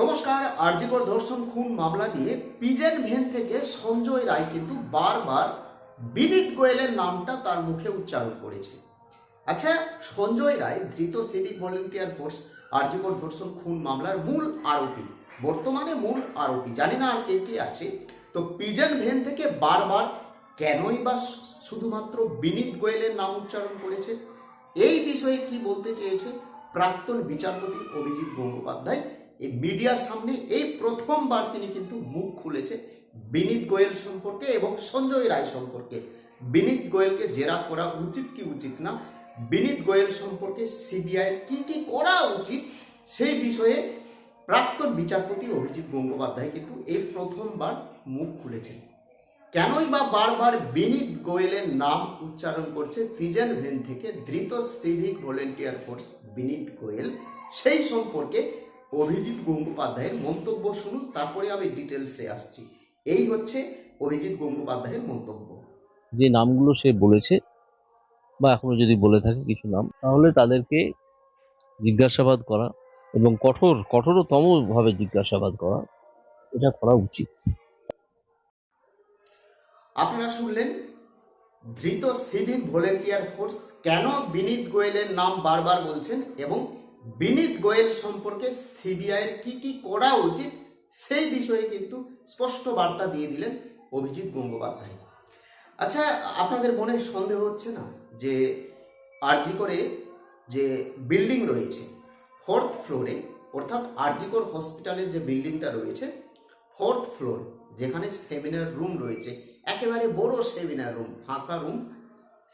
নমস্কার আরজিকর ধর্ষণ খুন মামলা নিয়ে পিজেন ভেন থেকে সঞ্জয় রায় কিন্তু বারবার বিনীত গোয়েলের নামটা তার মুখে উচ্চারণ করেছে। আচ্ছা সঞ্জয় রায় ধৃত সিভিক ভলেন্টিয়ার ফোর্স আরজিকর ধর্ষণ খুন মামলার মূল আরোপী, বর্তমানে মূল আরোপী। জানি না আর কে কে আছে। তো পিজেন ভেন থেকে বারবার কেনই বা শুধুমাত্র বিনীত গোয়েলের নাম উচ্চারণ করেছে? এই বিষয়ে কি বলতে চেয়েছে? প্রাক্তন বিচারপতি অভিজিৎ গঙ্গোপাধ্যায় এই মিডিয়ার সামনে এই প্রথমবার তিনি কিন্তু মুখ খুলেছে বিনীত গোয়েল সম্পর্কে এবং সঞ্জয় রায় সম্পর্কে। বিনীত গোয়েলকে জেরা করা উচিত কি উচিত না? বিনীত গোয়েল সম্পর্কে সিবিআই কি কি করা উচিত? সেই বিষয়ে প্রাক্তন বিচারপতি অভিজিৎ গঙ্গোপাধ্যায় কিন্তু এই প্রথমবার মুখ খুলেছেন। কেনই বা বারবার বিনীত গোয়েলের নাম উচ্চারণ করছে পিজন ভেন থেকে ধৃত civic volunteer force Vineet Goyal. সেই সম্পর্কে অভিজিৎ গঙ্গোপাধ্যায়ের মন্তব্য শুনুন তারপরে আমি ডিটেলসে আসছি। এই হচ্ছে অভিজিৎ গঙ্গোপাধ্যায়ের মন্তব্য। যে নামগুলো সে বলেছে বা এখনও যদি বলে থাকে কিছু নাম তাহলে তাদেরকে জিজ্ঞাসাবাদ করা এবং কঠোর কঠোরতম ভাবে জিজ্ঞাসাবাদ করা এটা করা উচিত। আপনারা শুনলেন ধৃত সিভিক ভলেন্টিয়ার ফোর্স কেন বিনীত গোয়েলের নাম বারবার বলছেন এবং বিনীত গোয়েল সম্পর্কে সিবিআইয়ের কি কি করা উচিত, সেই বিষয়ে কিন্তু স্পষ্ট বার্তা দিয়ে দিলেন অভিজিৎ গঙ্গোপাধ্যায়। আচ্ছা আপনাদের মনে সন্দেহ হচ্ছে না যে আরজি করে যে বিল্ডিং রয়েছে, ফোর্থ ফ্লোরে, অর্থাৎ আরজিকর হসপিটালের যে বিল্ডিংটা রয়েছে, ফোর্থ ফ্লোর, যেখানে সেমিনার রুম রয়েছে, একেবারে বড় সেমিনার রুম, ফাঁকা রুম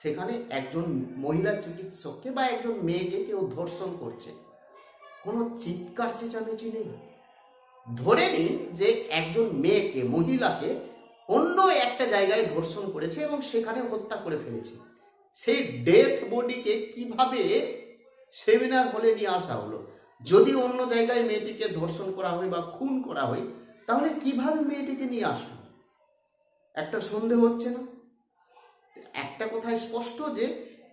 সেখানে একজন মহিলা চিকিৎসককে বা একজন মেয়েকে কেউ ধর্ষণ করছে। কোনো চিৎকার চেঁচামেচি নেই। ধরে নিন যে একজন মেয়েকে, মহিলাকে অন্য একটা জায়গায় ধর্ষণ করেছে এবং সেখানে হত্যা করে ফেলেছে। সেই ডেথ বডিকে কীভাবে সেমিনার হলে নিয়ে আসা হলো? যদি অন্য জায়গায় মেয়েটিকে ধর্ষণ করা হয় বা খুন করা হয়, তাহলে কীভাবে মেয়েটিকে নিয়ে আসলো একটা সন্দেহ হচ্ছে না? একটা কথায় স্পষ্ট যে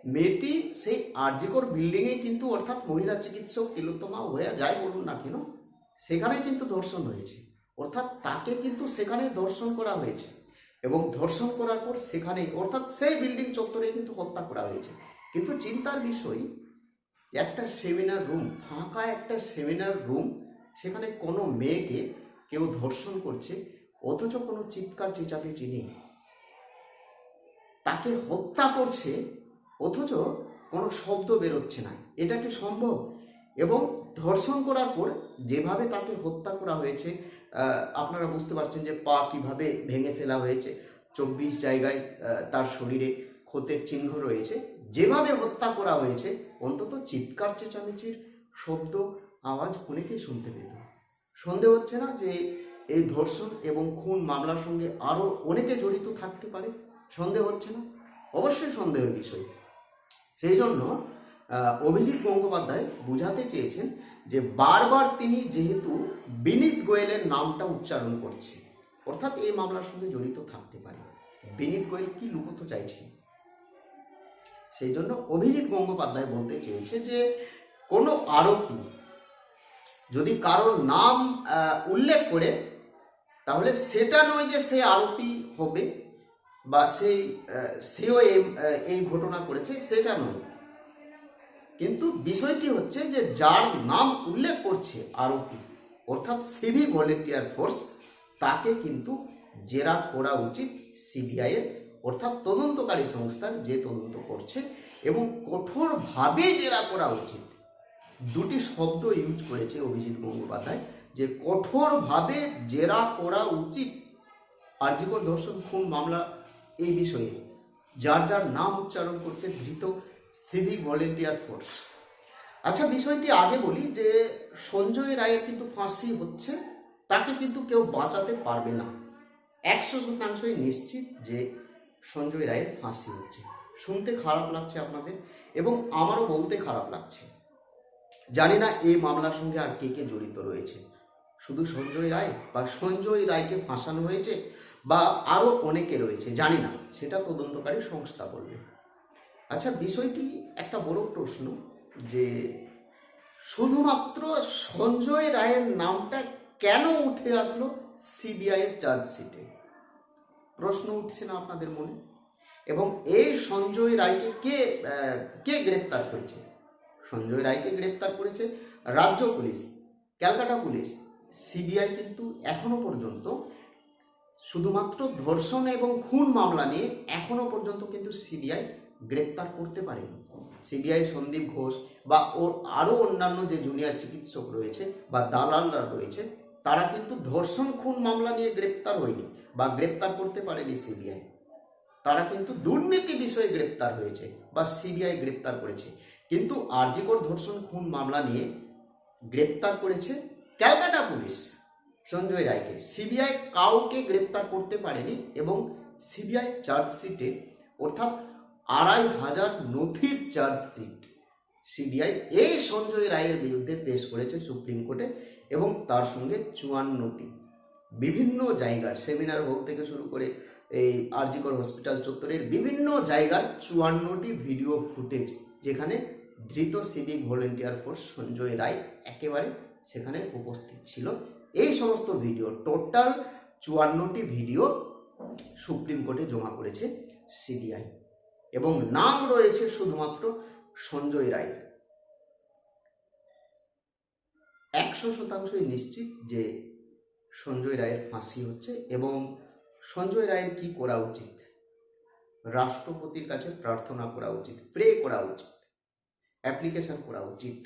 মেয়েটি সেই আরজিকর বিল্ডিংয়ে কিন্তু অর্থাৎ মহিলা চিকিৎসক তিলোত্তমা হয়ে যায় বলুন না কেন সেখানে কিন্তু ধর্ষণ হয়েছে। অর্থাৎ তাকে কিন্তু সেখানে ধর্ষণ করা হয়েছে এবং ধর্ষণ করার পর সেখানে অর্থাৎ সেই বিল্ডিং চত্বরে কিন্তু হত্যা করা হয়েছে। কিন্তু চিন্তার বিষয়, একটা সেমিনার রুম, ফাঁকা একটা সেমিনার রুম, সেখানে কোনো মেয়েকে কেউ ধর্ষণ করছে, অথচ কোনো চিৎকার চেঁচামেচি নেই। তাকে হত্যা করছে, অথচ কোনো শব্দ বেরোচ্ছে না। এটা কি সম্ভব? এবং ধর্ষণ করার পর যেভাবে তাকে হত্যা করা হয়েছে আপনারা বুঝতে পারছেন যে পা কীভাবে ভেঙে ফেলা হয়েছে। চব্বিশ জায়গায় তার শরীরে ক্ষতের চিহ্ন রয়েছে। যেভাবে হত্যা করা হয়েছে, অন্তত চিৎকার, চেঁচামেচির শব্দ, আওয়াজ অনেকেই শুনতে পেত। সন্দেহ হচ্ছে না যে এই ধর্ষণ এবং খুন মামলার সঙ্গে আরও অনেকে জড়িত থাকতে পারে? সন্দেহ হচ্ছে না? অবশ্যই সন্দেহের বিষয়। সেই জন্য অভিজিৎ গঙ্গোপাধ্যায় বোঝাতে চেয়েছেন যে বারবার তিনি যেহেতু বিনীত গোয়েলের নামটা উচ্চারণ করছে অর্থাৎ এই মামলার সঙ্গে জড়িত থাকতে পারে। বিনীত গোয়েল কি লুকোতে চাইছে? সেই জন্য অভিজিৎ গঙ্গোপাধ্যায় বলতে চেয়েছে যে কোনো আরোপী যদি কারোর নাম উল্লেখ করে, তাহলে সেটা নয় যে সে আরোপী হবে বা সেই সেও এই ঘটনা করেছে সেটা নয়। কিন্তু বিষয়টি হচ্ছে যে যার নাম উল্লেখ করছে আরোপী, অর্থাৎ সিভি ভলেন্টিয়ার ফোর্স, তাকে কিন্তু জেরা করা উচিত সিবিআইয়ের অর্থাৎ তদন্তকারী সংস্থার যে তদন্ত করছে এবং কঠোরভাবে জেরা করা উচিত। দুটি শব্দ ইউজ করেছে অভিজিৎ গঙ্গোপাধ্যায় যে কঠোরভাবে জেরা করা উচিত। আর আরজিকর ধর্ষণ খুন মামলা এই বিষয়ে যার যার নাম উচ্চারণ করছে ধৃত সিভিক ভলেন্টিয়ার ফোর্স। আচ্ছা বিষয়টি আগে বলি যে সঞ্জয় রায়ের কিন্তু ফাঁসি হচ্ছে, তাকে কিন্তু কেউ বাঁচাতে পারবে না। একশো শতাংশই নিশ্চিত যে সঞ্জয় রায়ের ফাঁসি হচ্ছে। শুনতে খারাপ লাগছে আপনাদের এবং আমারও বলতে খারাপ লাগছে। জানি না এই মামলার সঙ্গে আর কে কে জড়িত রয়েছে। শুধু সঞ্জয় রায় বা সঞ্জয় রায়কে ফাঁসানো হয়েছে? বা আরও অনেকে রয়েছে, জানি না, সেটা তদন্তকারী সংস্থা বলবে। আচ্ছা বিষয়টি একটা বড় প্রশ্ন যে শুধুমাত্র সঞ্জয় রায়ের নামটা কেন উঠে আসলো সিবিআই এর চার্জশিটে প্রশ্ন উঠছে না আপনাদের মনে? এবং এই সঞ্জয় রায়কে কে কে গ্রেপ্তার করেছে? সঞ্জয় রায়কে গ্রেপ্তার করেছে রাজ্য পুলিশ, ক্যালকাটা পুলিশ। সিবিআই কিন্তু এখনও পর্যন্ত শুধুমাত্র ধর্ষণ এবং খুন মামলা নিয়ে এখনও পর্যন্ত কিন্তু সিবিআই গ্রেপ্তার করতে পারেনি। সিবিআই সন্দীপ ঘোষ বা ওর আরও অন্যান্য যে জুনিয়র চিকিৎসক রয়েছে বা দালালরা রয়েছে, তারা কিন্তু ধর্ষণ, খুন মামলা নিয়ে গ্রেপ্তার হয়নি বা গ্রেপ্তার করতে পারেনি সিবিআই। তারা কিন্তু দুর্নীতি বিষয়ে গ্রেপ্তার হয়েছে বা সিবিআই গ্রেপ্তার করেছে। কিন্তু আরজিকর ধর্ষণ, খুন মামলা নিয়ে গ্রেপ্তার করেছে ক্যালকাটা পুলিশ। সঞ্জয় রায়কে। সিবিআই কাউকে গ্রেপ্তার করতে পারেনি এবং সিবিআই চার্জশিটে, অর্থাৎ আড়াই হাজার নথির চার্জশিট সিবিআই এই সঞ্জয় রায়ের বিরুদ্ধে পেশ করেছে সুপ্রিম কোর্টে এবং তার সঙ্গে চুয়ান্নটি। বিভিন্ন জায়গার সেমিনার হল থেকে শুরু করে এই আরজিকর হসপিটাল চত্বরের বিভিন্ন জায়গার চুয়ান্নটি ভিডিও ফুটেজ, যেখানে ধৃত civic volunteer force Sanjay Roy একেবারে সেখানে উপস্থিত ছিল। এই সমস্ত ভিডিও টোটাল চুয়ান্নটি ভিডিও সুপ্রিম কোর্টে জমা করেছে সিবিআই এবং নাম রয়েছে শুধুমাত্র সঞ্জয় রায়ের। একশো শতাংশই নিশ্চিত যে সঞ্জয় রায়ের ফাঁসি হচ্ছে এবং সঞ্জয় রায়ের কি করা উচিত? রাষ্ট্রপতির কাছে প্রার্থনা করা উচিত প্রে করা উচিত অ্যাপ্লিকেশন করা উচিত।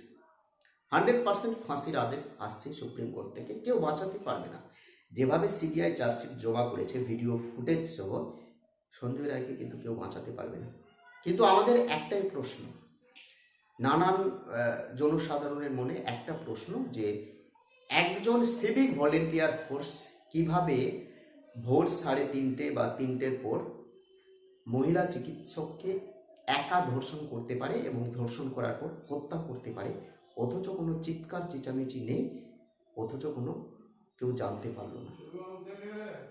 হান্ড্রেড পার্সেন্ট ফাঁসির আদেশ আসছে সুপ্রিম কোর্ট থেকে। কেউ বাঁচাতে পারবে না। যেভাবে সিবিআই চার্জশিট জমা করেছে, ভিডিও ফুটেজ সহ সঞ্জয় রায়কে কিন্তু কেউ বাঁচাতে পারবে না। কিন্তু আমাদের একটাই প্রশ্ন, নানান জনসাধারণের মনে একটা প্রশ্ন যে, একজন সিভিক ভলেন্টিয়ার ফোর্স কীভাবে ভোর সাড়ে তিনটে বা তিনটের পর মহিলা চিকিৎসককে একা ধর্ষণ করতে পারে এবং ধর্ষণ করার পর হত্যা করতে পারে? অথচ কোনো চিৎকার, চেঁচামেচি নেই, অথচ কোনো কেউ জানতে পারল না।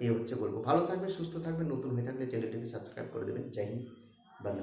এই হচ্ছে বলব। ভালো থাকবে সুস্থ থাকবে নতুন হয়ে থাকলে চ্যানেলটিকে সাবস্ক্রাইব করে দেবেন। জয় হিন্দ, বন্দে